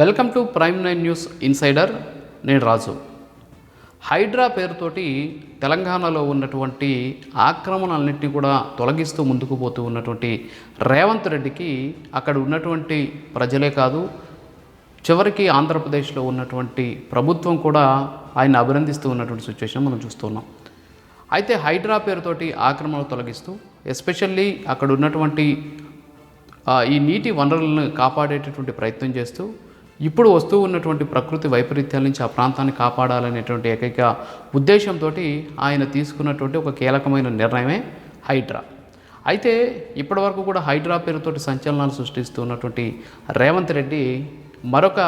Welcome to Prime Nine News Insider నేను రాజు. హైడ్రా పేరుతోటి తెలంగాణలో ఉన్నటువంటి ఆక్రమణలన్నింటినీ కూడా తొలగిస్తూ ముందుకు పోతూ ఉన్నటువంటి రేవంత్ రెడ్డికి అక్కడ ఉన్నటువంటి ప్రజలే కాదు చివరికి ఆంధ్రప్రదేశ్లో ఉన్నటువంటి ప్రభుత్వం కూడా ఆయన అభినందిస్తూ ఉన్నటువంటి సిచ్యువేషన్ మనం చూస్తున్నాం. అయితే హైడ్రా పేరుతోటి ఆక్రమణలు తొలగిస్తూ ఎస్పెషల్లీ అక్కడ ఉన్నటువంటి ఈ నీటి వనరులను కాపాడేటటువంటి ప్రయత్నం చేస్తూ ఇప్పుడు వస్తూ ఉన్నటువంటి ప్రకృతి వైపరీత్యాల నుంచి ఆ ప్రాంతాన్ని కాపాడాలనేటువంటి ఏకైక ఉద్దేశంతో ఆయన తీసుకున్నటువంటి ఒక కీలకమైన నిర్ణయమే హైడ్రా. అయితే ఇప్పటివరకు కూడా హైడ్రా పేరుతోటి సంచలనాలు సృష్టిస్తున్నటువంటి రేవంత్ రెడ్డి మరొక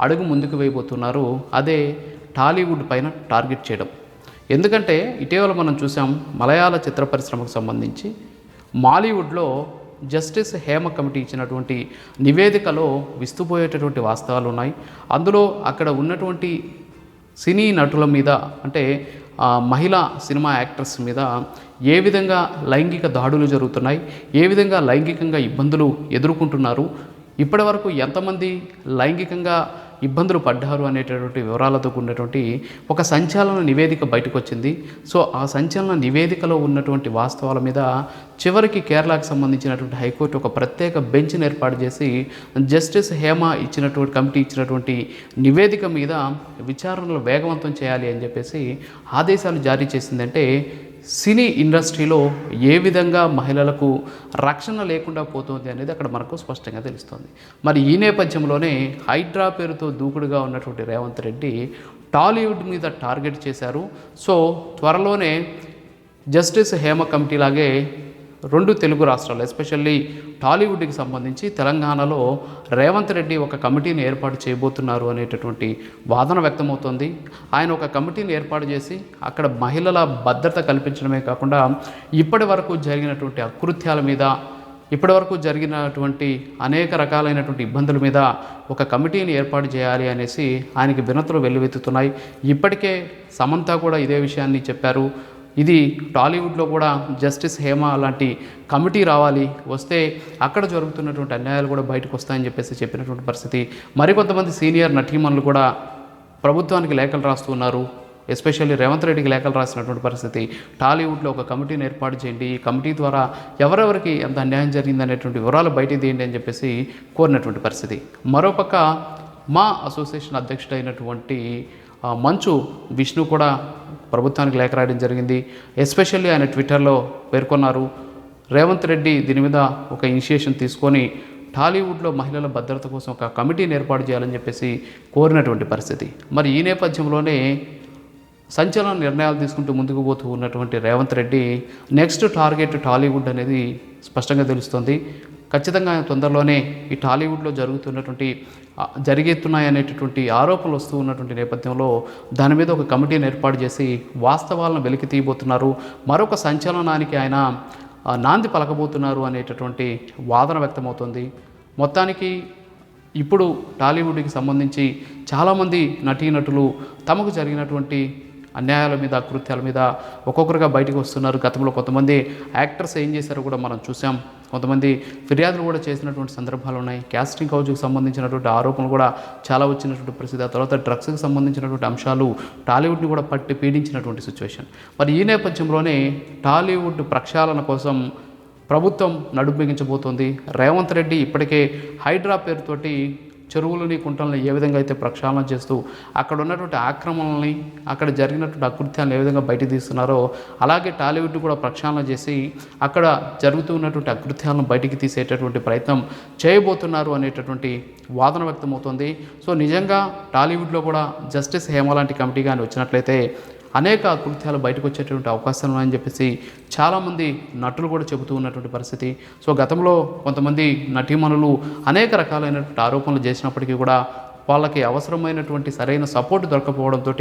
అడుగు ముందుకు వేయబోతున్నారు. అదే టాలీవుడ్ పైన టార్గెట్ చేయడం. ఎందుకంటే ఇటీవల మనం చూసాం మలయాళ చిత్ర పరిశ్రమకు సంబంధించి మాలీవుడ్లో జస్టిస్ హేమ కమిటీ ఇచ్చినటువంటి నివేదికలో విస్తుపోయేటటువంటి వాస్తవాలు ఉన్నాయి. అందులో అక్కడ ఉన్నటువంటి సినీ నటుల మీద అంటే మహిళా సినిమా యాక్టర్స్ మీద ఏ విధంగా లైంగిక దాడులు జరుగుతున్నాయి ఏ విధంగా లైంగికంగా ఇబ్బందులు ఎదుర్కొంటున్నారు ఇప్పటి వరకు ఎంతమంది లైంగికంగా ఇబ్బందులు పడ్డారు అనేటటువంటి వివరాలతో కూడినటువంటి ఒక సంచలన నివేదిక బయటకు వచ్చింది సో ఆ సంచలన నివేదికలో ఉన్నటువంటి వాస్తవాల మీద చివరికి కేరళకు సంబంధించినటువంటి హైకోర్టు ఒక ప్రత్యేక బెంచ్ని ఏర్పాటు చేసి జస్టిస్ హేమ ఇచ్చినటువంటి కమిటీ ఇచ్చినటువంటి నివేదిక మీద విచారణలు వేగవంతం చేయాలి అని చెప్పేసి ఆదేశాలు జారీ చేసిందంటే సినీ ఇండస్ట్రీలో ఏ విధంగా మహిళలకు రక్షణ లేకుండా పోతుంది అనేది అక్కడ మనకు స్పష్టంగా తెలుస్తుంది. మరి ఈ నేపథ్యంలోనే హైడ్రా పేరుతో దూకుడుగా ఉన్నటువంటి రేవంత్ రెడ్డి టాలీవుడ్ మీద టార్గెట్ చేశారు. సో త్వరలోనే జస్టిస్ హేమ కమిటీ లాగే రెండు తెలుగు రాష్ట్రాలు ఎస్పెషల్లీ టాలీవుడ్కి సంబంధించి తెలంగాణలో రేవంత్ రెడ్డి ఒక కమిటీని ఏర్పాటు చేయబోతున్నారు అనేటటువంటి వాదన వ్యక్తమవుతోంది. ఆయన ఒక కమిటీని ఏర్పాటు చేసి అక్కడ మహిళల భద్రత కల్పించడమే కాకుండా ఇప్పటి వరకు జరిగినటువంటి అకృత్యాల మీద ఇప్పటివరకు జరిగినటువంటి అనేక రకాలైనటువంటి ఇబ్బందుల మీద ఒక కమిటీని ఏర్పాటు చేయాలి అనేసి ఆయనకి వినతులు వెల్లువెత్తుతున్నాయి. ఇప్పటికే సమంత కూడా ఇదే విషయాన్ని చెప్పారు. ఇది టాలీవుడ్లో కూడా జస్టిస్ హేమ లాంటి కమిటీ రావాలి వస్తే అక్కడ జరుగుతున్నటువంటి అన్యాయాలు కూడా బయటకు వస్తాయని చెప్పేసి చెప్పినటువంటి పరిస్థితి. మరికొంతమంది సీనియర్ నటీమణులు కూడా ప్రభుత్వానికి లేఖలు రాస్తున్నారు ఎస్పెషల్లీ రేవంత్ రెడ్డికి లేఖలు రాసినటువంటి పరిస్థితి. టాలీవుడ్లో ఒక కమిటీని ఏర్పాటు చేయండి. ఈ కమిటీ ద్వారా ఎవరెవరికి ఎంత అన్యాయం జరిగింది అనేటువంటి వివరాలు బయటికి తీయండి అని చెప్పేసి కోరినటువంటి పరిస్థితి. మరోపక్క మా అసోసియేషన్ అధ్యక్షుడైనటువంటి మంచు విష్ణు కూడా ప్రభుత్వానికి లేఖ రాయడం జరిగింది. ఎస్పెషల్లీ ఆయన ట్విట్టర్లో పేర్కొన్నారు రేవంత్ రెడ్డి దీని మీద ఒక ఇనిషియేషన్ తీసుకొని టాలీవుడ్లో మహిళల భద్రత కోసం ఒక కమిటీని ఏర్పాటు చేయాలని చెప్పేసి కోరినటువంటి పరిస్థితి. మరి ఈ నేపథ్యంలోనే సంచలన నిర్ణయాలు తీసుకుంటూ ముందుకు పోతూ ఉన్నటువంటి Revanth Reddy next target Tollywood అనేది స్పష్టంగా తెలుస్తుంది. ఖచ్చితంగా తొందరలోనే ఈ టాలీవుడ్లో జరుగుతున్నటువంటి జరిగేతున్నాయనేటటువంటి ఆరోపణలు వస్తూ ఉన్నటువంటి నేపథ్యంలో దాని మీద ఒక కమిటీని ఏర్పాటు చేసి వాస్తవాలను వెలికి తీయబోతున్నారు. మరొక సంచలనానికి ఆయన నాంది పలకబోతున్నారు అనేటటువంటి వాదన వ్యక్తమవుతుంది. మొత్తానికి ఇప్పుడు టాలీవుడ్కి సంబంధించి చాలామంది నటీనటులు తమకు జరిగినటువంటి అన్యాయాల మీద కృత్యాల మీద ఒక్కొక్కరుగా బయటకు వస్తున్నారు. గతంలో కొంతమంది యాక్టర్స్ ఏం చేశారో కూడా మనం చూసాం కొంతమంది ఫిర్యాదులు కూడా చేసినటువంటి సందర్భాలు ఉన్నాయి. క్యాస్టింగ్ కౌజ్కి సంబంధించినటువంటి ఆరోపణలు కూడా చాలా వచ్చినటువంటి పరిస్థితి. ఆ తర్వాత డ్రగ్స్కి సంబంధించినటువంటి అంశాలు టాలీవుడ్ని కూడా పట్టి పీడించినటువంటి సిచ్యువేషన్ మరి ఈ నేపథ్యంలోనే టాలీవుడ్ ప్రక్షాళన కోసం ప్రభుత్వం నడుంబిగించబోతోంది రేవంత్ రెడ్డి ఇప్పటికే హైడ్రా పేరుతోటి చెరువులని కుంటలని ఏ విధంగా అయితే ప్రక్షాళన చేస్తూ అక్కడ ఉన్నటువంటి ఆక్రమణల్ని అక్కడ జరిగినటువంటి అకృత్యాలను ఏ విధంగా బయట తీస్తున్నారో అలాగే టాలీవుడ్ కూడా ప్రక్షాళన చేసి అక్కడ జరుగుతూ ఉన్నటువంటి అకృత్యాలను బయటికి తీసేటటువంటి ప్రయత్నం చేయబోతున్నారు అనేటటువంటి వాదన వ్యక్తమవుతుంది. సో నిజంగా టాలీవుడ్లో కూడా జస్టిస్ హేమ లాంటి కమిటీ కానీ వచ్చినట్లయితే అనేక కృత్యాలు బయటకు వచ్చేటువంటి అవకాశాలు ఉన్నాయని చెప్పేసి చాలామంది నటులు కూడా చెబుతూ ఉన్నటువంటి పరిస్థితి. సో గతంలో కొంతమంది నటీమణులు అనేక రకాలైనటువంటి ఆరోపణలు చేసినప్పటికీ కూడా వాళ్ళకి అవసరమైనటువంటి సరైన సపోర్ట్ దొరకపోవడంతో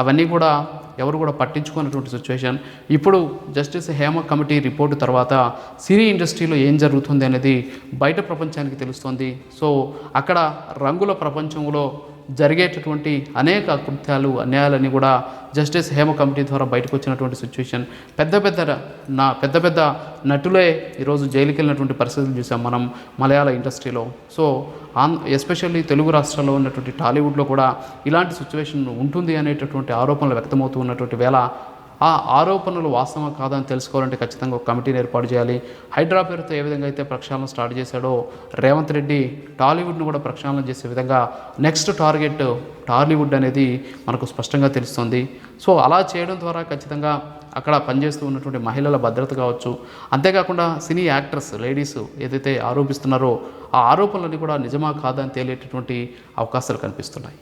అవన్నీ కూడా ఎవరు కూడా పట్టించుకున్నటువంటి సిచ్యువేషన్ ఇప్పుడు జస్టిస్ హేమ కమిటీ రిపోర్టు తర్వాత సినీ ఇండస్ట్రీలో ఏం జరుగుతుంది అనేది బయట ప్రపంచానికి తెలుస్తుంది. సో అక్కడ రంగుల ప్రపంచంలో జరిగేటటువంటి అనేక కృత్యాలు అన్యాయాలని కూడా జస్టిస్ హేమ కమిటీ ద్వారా బయటకు వచ్చినటువంటి సిచ్యువేషన్ పెద్ద పెద్ద నా పెద్ద పెద్ద నటులే ఈరోజు జైలుకి వెళ్ళినటువంటి పరిస్థితులు చూసాం మనం మలయాళ ఇండస్ట్రీలో. సో ఆన్ ఎస్పెషల్లీ తెలుగు రాష్ట్రాల్లో ఉన్నటువంటి టాలీవుడ్లో కూడా ఇలాంటి సిచ్యువేషన్ ఉంటుంది అనేటటువంటి ఆరోపణలు వ్యక్తమవుతూ ఉన్నటువంటి వేళ ఆ ఆరోపణలు వాస్తవం కాదని తెలుసుకోవాలంటే ఖచ్చితంగా ఒక కమిటీని ఏర్పాటు చేయాలి. హైడ్రా పేరుతో ఏ విధంగా అయితే ప్రక్షాళన స్టార్ట్ చేశాడో రేవంత్ రెడ్డి టాలీవుడ్ను కూడా ప్రక్షాళన చేసే విధంగా నెక్స్ట్ టార్గెట్ టాలీవుడ్ అనేది మనకు స్పష్టంగా తెలుస్తుంది. సో అలా చేయడం ద్వారా ఖచ్చితంగా అక్కడ పనిచేస్తూ ఉన్నటువంటి మహిళల భద్రత కావచ్చు అంతేకాకుండా సినీ యాక్టర్స్ లేడీస్ ఏదైతే ఆరోపిస్తున్నారో ఆ ఆరోపణలన్నీ కూడా నిజమా కాదని తేలేటటువంటి అవకాశాలు కనిపిస్తున్నాయి.